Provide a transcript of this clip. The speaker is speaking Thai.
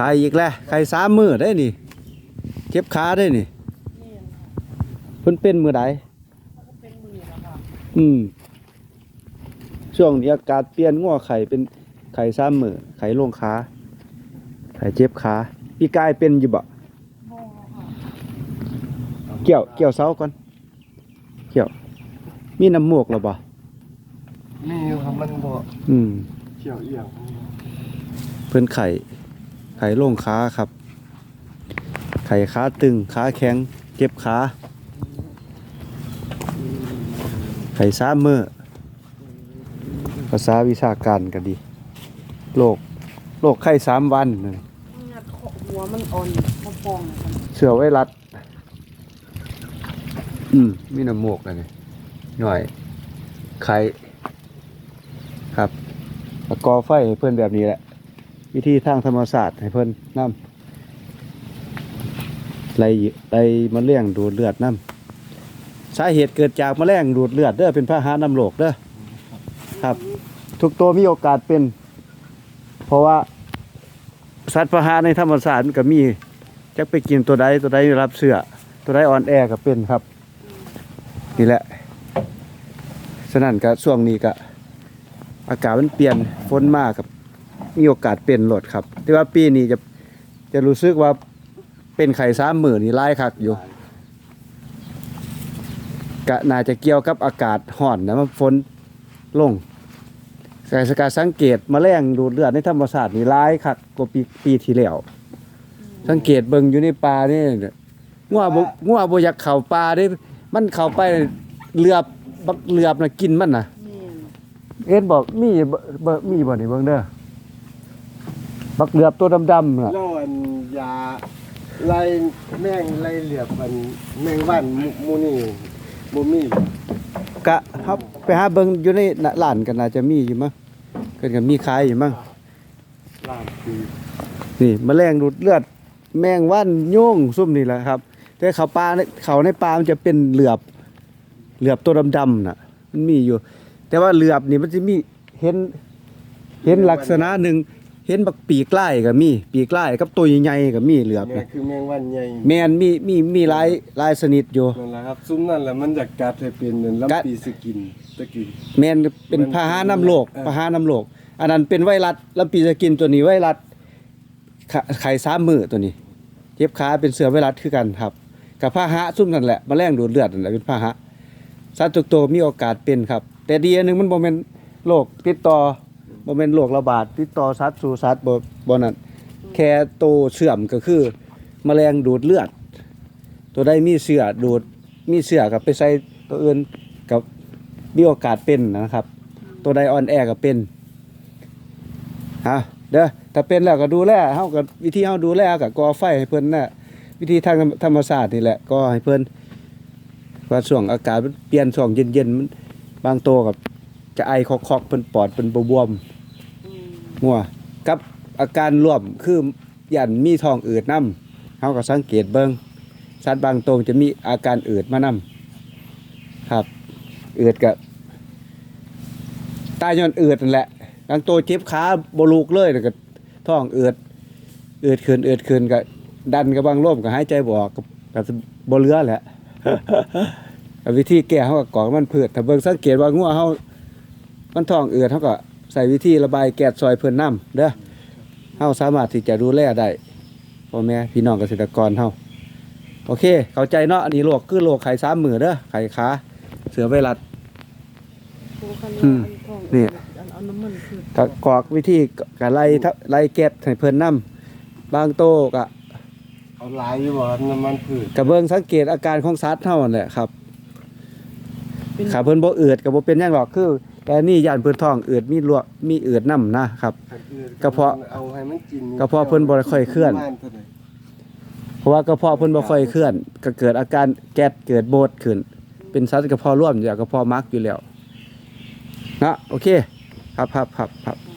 ขายอีกแล้วขายสามมือได้นี่ เก็บขาได้นี่เพิ่นเป็นมือใดอืมช่วงนี้อากาศเปลี่ยนงัวไข่เป็นไข่สามมือไข่ลงขาไข่เจ็บขาพี่กายเป็นอยู่บ่เกี่ยวเกี่ยวเสาก่อน เกี่ยว มีน้ำมูกหรือบ่มีอยู่ครับมันบ่อืมเขียวเอี่ยงเพิ่นไข่ ไข่ลงขาครับ ไข่ขาตึงขาแข็ง เจ็บขา ไข่ซ้ำมือภาษาวิชาการก็ดี โรค โรคไข้สามวันนั่นงัดหัวมันอ่อนมาฟองนะครับเชื้อไวรัส อืม มีน้ำมูกอันนี้หน่อย ไข่ ครับ แล้วกอไฟให้เพื่อนแบบนี้แหละ วิธีทางธรรมศาสตร์ให้เพื่นน้ำไล่ไล่มะเร็งดูดเลือดน้ำสาเหตุเกิดจากมะเร็งดูดเลือดเด้อเป็นพาหะนำโรคเด้อครับ ทุกตัวมีโอกาสเป็น เพราะว่าสัตว์พาหะในธรรมศาสตร์มันก็มีจักไปกินตัวใดตัวใดรับเสือตัวใดอ่อนแอก็เป็นครับนี่แหละฉะนั้นก็ช่วงนี้ก็อากาศมันเปลี่ยนฝนมากกับ มีโอกาสเป็นหลดครับ แต่ว่าปีนี้จะจะรู้สึกว่าเป็นไข่สามหมื่นนี่ไล่คักอยู่ก็น่าจะเกี่ยวกับอากาศห่อนนะมันฝนลงแต่สการสังเกตแมลงดูดเลือดในธรรมศาสตร์นี่ร้ายคักกว่าปีปีที่แล้วสังเกตเบิ่งอยู่ในป่านี่งัวบ่งัวบ่อยากเข้าป่าเด้มันเข้าไปเหลือบบักเหลือบน่ะกินมันน่ะแม่นเอ็นบอกมีบ่บ่มีบ่นี่เบิ่งเด้อ บักเหลือบตัวดำๆน่ะแล้วอันยาไล่แมงไล่เหลือบอันแมงวันหมู่หมูนี่บ่มีกะครับไปหาเบิ่งอยู่ในน่ะร้านก็น่าจะมีอยู่มั้งเพิ่นก็มีขายอยู่มั้งลามปีนี่แมลงดูดเลือด แมงวันโยงซุ่มนี่แหละครับ แต่เขาป่าในเขาในป่ามันจะเป็นเหลือบ เหลือบตัวดำๆน่ะ มันมีอยู่ แต่ว่าเหลือบนี่มันจะมีเห็น เห็นลักษณะหนึ่งเห็นบักปีกไล่ก็มี ปีกไล่กับตัวใหญ่ๆก็มีเหลือบเนี่ยนะคือแมงวันใหญ่แมนมีมีมีหลายหลายชนิดอยู่ นั่นแหละครับ ซุ้มนั่นแหละมันจะกัดให้เป็นเหมือนกัด ลำปีสกินตะกินแมนเป็นมันพาหะนำโรคเออ พาหะนำโรคอันนั้นเป็นไวรัสลำปีสกินตัวนี้ไวรัสไขไข่สามมือตัวนี้เจ็บขาเป็นเสือไวรัสคือกันครับ กับพาหะซุ่มนั่นแหละแมลงดูดเลือดนั่นแหละเป็นพาหะสัตว์ทุกตัวมีโอกาสเป็นครับ แต่ดีอันหนึงมันบ่แม่นโรคติดต่อ บ่แม่นโรคระบาดติดต่อสัตว์สู่สัตว์บ่บ่นั่นแค่โตวเสื่อมก็คือ แมลงดูดเลือด ตัวใดมีเสือดูดมีเสือกับไปใส่ตัวอื่นกับมีโอกาสเป็นนะครับ ตัวใดอ่อนแอก็เป็นฮะเด้อถ้าเป็นแล้วก็ดูแลเฮากับวิธีเฮาดูแลก็ก่อไฟให้เพิ่นน่ะวิธีทางธรรมศาสตร์นี่แหละก็ให้เพิ่นว่าช่วงอากาศมันเปลี่ยนช่วงเย็นๆมันบางตัวกับจะไอคอกๆเพิ่นปอดเพิ่นบวมๆอืม งัวกับอาการร่วมคือยันมีทองอืดน้ำเขาก็สังเกตเบิงสัตว์บางตัวจะมีอาการอืดมานํครับอืดกับตายย้อนอืดนั่นแหละบางตัวเจ็บขาบลูกเลยแล้วก็ท้องอืดอืดขึ้นอืดขึ้นก็ดันกับบางร่วมก็หายใจบออกกับกับบเหลือแหละวิธีแก้เขาก็กอกมันเพืชถ้าเบิ่งสังเกตว่างัวเขามันท้องอืดเขาก็ ใส่วิธีระบายแก๊สซอยเพิ่นน้ำเด้อเฮาสามารถที่จะดูแลได้พ่อแม่พี่น้องเกษตรกรเฮาโอเค เข้าใจเนาะอันนี้โรคคือโรคไข้สามมือเด้อไข้ขาเสือไวรัส โอ้คันอืมอัท้องเนี่ยอันเอาน้ำมันคือก็กรอกวิธีก็ไล่ทะไล่แก๊สให้เพิ่นน้ำบางโตก็เอาหลายอยู่บ่ครับน้ำมันพืชกระเบิ่งสังเกตอาการของสัตว์เฮานั่นแหละครับ เป็นขาเพิ่นบ่อืดก็บ่เป็นหยังหรอกคือแต่นี่ย่านเพิ่นท้องอืดมีลวกมีอืดน้ำนะครับคันอื่นกระเพาะเอาให้มันกินกระเพาะเพิ่นบ่ได้ค่อยเคลื่อนบ้าเท่าใดเพราะว่ากระเพาะเพิ่นบ่ค่อยเคลื่อน ก็เกิดอาการแก๊สเกิดโบดขึ้น เป็นสัตว์กระเพาะร่วมอยู่แล้วกระเพาะมักอยู่แล้วนะโอเค ครับครับครับครับอื